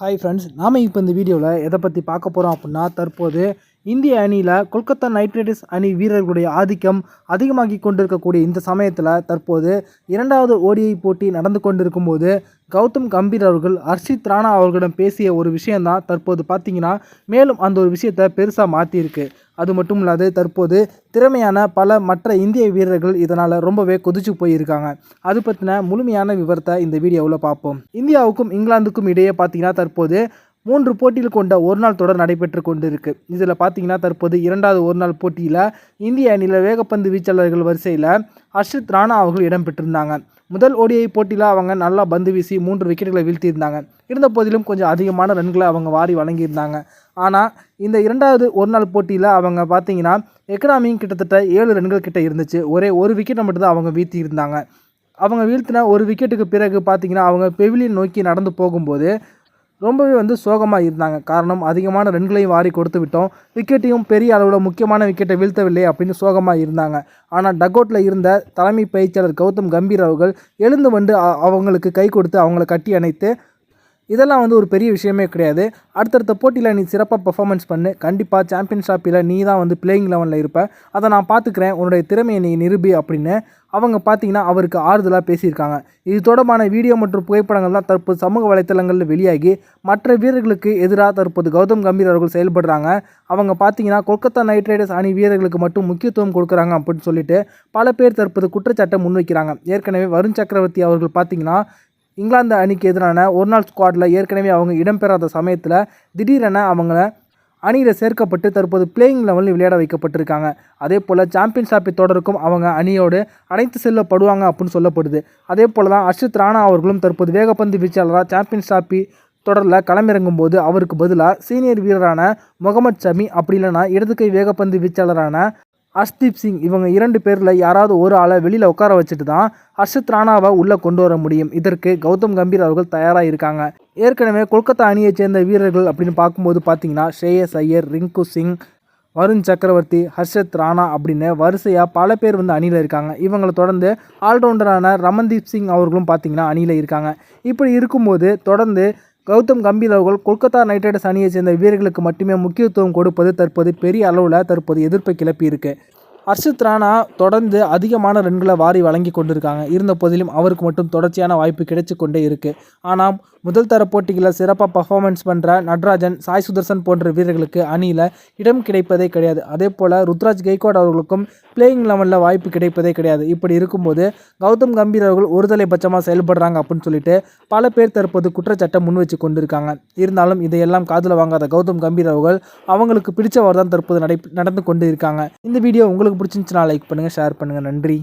Hi friends நாம் இப்போ இந்த வீடியோவில் எதை பற்றி பார்க்க போகிறோம் அப்படின்னா தற்போது இந்திய அணியில் கொல்கத்தா நைட் ரைடர்ஸ் அணி வீரர்களுடைய ஆதிக்கம் அதிகமாகி கொண்டிருக்கக்கூடிய இந்த சமயத்தில் தற்போது இரண்டாவது ஓடிஐ போட்டி நடந்து கொண்டிருக்கும் போது கௌதம் கம்பீர் அவர்கள் ஹர்ஷித் ராணா அவர்களிடம் பேசிய ஒரு விஷயந்தான் தற்போது பார்த்தீங்கன்னா மேலும் அந்த ஒரு விஷயத்தை பெருசாக மாற்றியிருக்கு அது மட்டும் இல்லாது தற்போது திறமையான பல மற்ற இந்திய வீரர்கள் இதனால் ரொம்பவே கொதிச்சு போயிருக்காங்க. அது பற்றின முழுமையான விவரத்தை இந்த வீடியோவில் பார்ப்போம். இந்தியாவுக்கும் இங்கிலாந்துக்கும் இடையே பார்த்தீங்கன்னா தற்போது மூன்று போட்டியில் கொண்ட ஒரு நாள் தொடர் நடைபெற்று கொண்டிருக்கு. இதில் பார்த்தீங்கன்னா தற்போது இரண்டாவது ஒரு நாள் போட்டியில் இந்திய அணியில் வேகப்பந்து வீச்சாளர்கள் வரிசையில் ஹர்ஷித் ராணா அவர்கள் இடம்பெற்றிருந்தாங்க முதல் ஓடிஐ போட்டியில் அவங்க நல்லா பந்து வீசி மூன்று விக்கெட்டுகளை வீழ்த்தியிருந்தாங்க. இருந்த போதிலும் கொஞ்சம் அதிகமான ரன்களை அவங்க வாரி வழங்கியிருந்தாங்க. ஆனால் இந்த இரண்டாவது ஒரு நாள் போட்டியில் அவங்க பார்த்தீங்கன்னா எக்கனாமியும் கிட்டத்தட்ட ஏழு ரன்கள் கிட்ட இருந்துச்சு. ஒரே ஒரு விக்கெட்டை மட்டும்தான் அவங்க வீழ்த்தி இருந்தாங்க அவங்க வீழ்த்தின ஒரு விக்கெட்டுக்கு பிறகு பார்த்திங்கன்னா அவங்க பெவிலியன் நோக்கி நடந்து போகும்போது ரொம்பவே வந்து சோகமாக இருந்தாங்க. காரணம் அதிகமான ரன்களையும் வாரி கொடுத்து விட்டோம். விக்கெட்டையும் பெரிய அளவில் முக்கியமான விக்கெட்டை வீழ்த்தவில்லை அப்படின்னு சோகமாக இருந்தாங்க. ஆனால் டக்கோட்டில் இருந்த தலைமை பயிற்சியாளர் கௌதம் கம்பீர் அவர்கள் எழுந்து வந்து அவங்களுக்கு கை கொடுத்து அவங்கள கட்டி அணைத்து இதெல்லாம் வந்து ஒரு பெரிய விஷயமே கிடையாது. அடுத்தடுத்த போட்டியில் நீ சிறப்பாக பெர்ஃபார்மன்ஸ் பண்ணு. கண்டிப்பாக சாம்பியன் ஷாப்பில் நீ தான் வந்து பிளேயிங் லெவனில் இருப்ப. அதை நான் பார்த்துக்கிறேன். உன்னுடைய திறமையை நீ நிரூபி அப்படின்னு அவங்க பார்த்தீங்கன்னா அவருக்கு ஆறுதலாக பேசியிருக்காங்க. இது தொடர்பான வீடியோ மற்றும் புகைப்படங்கள் தான் தற்போது சமூக வலைத்தளங்களில் வெளியாகி மற்ற வீரர்களுக்கு எதிராக தற்போது கௌதம் கம்பீர் அவர்கள் செயல்படுறாங்க. அவங்க பார்த்தீங்கன்னா கொல்கத்தா நைட் ரைடர்ஸ் அணி வீரர்களுக்கு மட்டும் முக்கியத்துவம் கொடுக்குறாங்க அப்படின்னு சொல்லிட்டு பல பேர் தற்போது குற்றச்சாட்டை முன்வைக்கிறாங்க. ஏற்கனவே வருண் சக்கரவர்த்தி அவர்கள் பார்த்தீங்கன்னா இங்கிலாந்து அணிக்கு எதிரான ஒரு நாள் ஸ்குவாடில் ஏற்கனவே அவங்க இடம்பெறாத சமயத்தில் திடீரென அவங்கள அணியில் சேர்க்கப்பட்டு தற்போது பிளேயிங் லெவலில் விளையாட வைக்கப்பட்டிருக்காங்க. அதே போல் சாம்பியன்ஸ் ஷாப்பை தொடருக்கும் அவங்க அணியோடு அனைத்து செல்லப்படுவாங்க அப்படின்னு சொல்லப்படுது. அதே போல் தான் அர்ஷித் ராணா அவர்களும் தற்போது வேகப்பந்து வீச்சாளராக சாம்பியன்ஸ் ஷாப்பி தொடரில் களமிறங்கும் போது அவருக்கு பதிலாக சீனியர் வீரரான முகமது ஷமி அப்படி இல்லைனா இடது கை வேகப்பந்து வீச்சாளரான ஹர்ஷ்தீப் சிங் இவங்க இரண்டு பேரில் யாராவது ஒரு ஆளை வெளியில் உட்கார வச்சுட்டு தான் ஹர்ஷத் ராணாவை உள்ளே கொண்டு வர முடியும். இதற்கு கௌதம் கம்பீர் அவர்கள் தயாராக இருக்காங்க. ஏற்கனவே கொல்கத்தா அணியைச் சேர்ந்த வீரர்கள் அப்படின்னு பார்க்கும்போது பார்த்தீங்கன்னா ஷ்ரேயஸ் ஐயர் ரிங்கு சிங் வருண் சக்கரவர்த்தி ஹர்ஷத் ராணா அப்படின்னு வரிசையாக பல பேர் வந்து அணியில் இருக்காங்க. இவங்களை தொடர்ந்து ஆல்ரவுண்டரான ரமன்தீப் சிங் அவர்களும் பார்த்தீங்கன்னா அணியில் இருக்காங்க. இப்படி இருக்கும்போது தொடர்ந்து கௌதம் கம்பீர் அவர்கள் கொல்கத்தா நைட் ரைடர்ஸ் அணியைச் சேர்ந்த வீரர்களுக்கு மட்டுமே முக்கியத்துவம் கொடுப்பது தற்போது பெரிய அளவில் தற்போது எதிர்ப்பை கிளப்பியிருக்கு. ஹர்ஷித் ராணா தொடர்ந்து அதிகமான ரன்களை வாரி வழங்கி கொண்டிருக்காங்க. இருந்த போதிலும் அவருக்கு மட்டும் தொடர்ச்சியான வாய்ப்பு கிடைச்சு கொண்டே இருக்குது ஆனால் முதல் தர போட்டிகளில் சிறப்பாக பர்ஃபார்மன்ஸ் பண்ணுற நட்ராஜன் சாய் சுதர்சன் போன்ற வீரர்களுக்கு அணியில் இடம் கிடைப்பதே கிடையாது. அதே போல் ருத்ராஜ் கெய்கோட் அவர்களுக்கும் பிளேயிங் லெவலில் வாய்ப்பு கிடைப்பதே கிடையாது. இப்படி இருக்கும்போது கௌதம் கம்பீர் அவர்கள் ஒருதலை பட்சமாக செயல்படுறாங்க அப்படின்னு சொல்லிட்டு பல பேர் தற்போது குற்றச்சாட்டை முன் வச்சு கொண்டிருக்காங்க. இருந்தாலும் இதையெல்லாம் காதில் வாங்காத கௌதம் கம்பீர் அவர்கள் அவங்களுக்கு பிடிச்சவர் தான் தற்போது நடை நடந்து கொண்டு இருக்காங்க. இந்த வீடியோ உங்களுக்கு உங்களுக்கு பிடிச்சிருந்துச்சுன்னா லைக் பண்ணுங்கள் ஷேர் பண்ணுங்கள் நன்றி.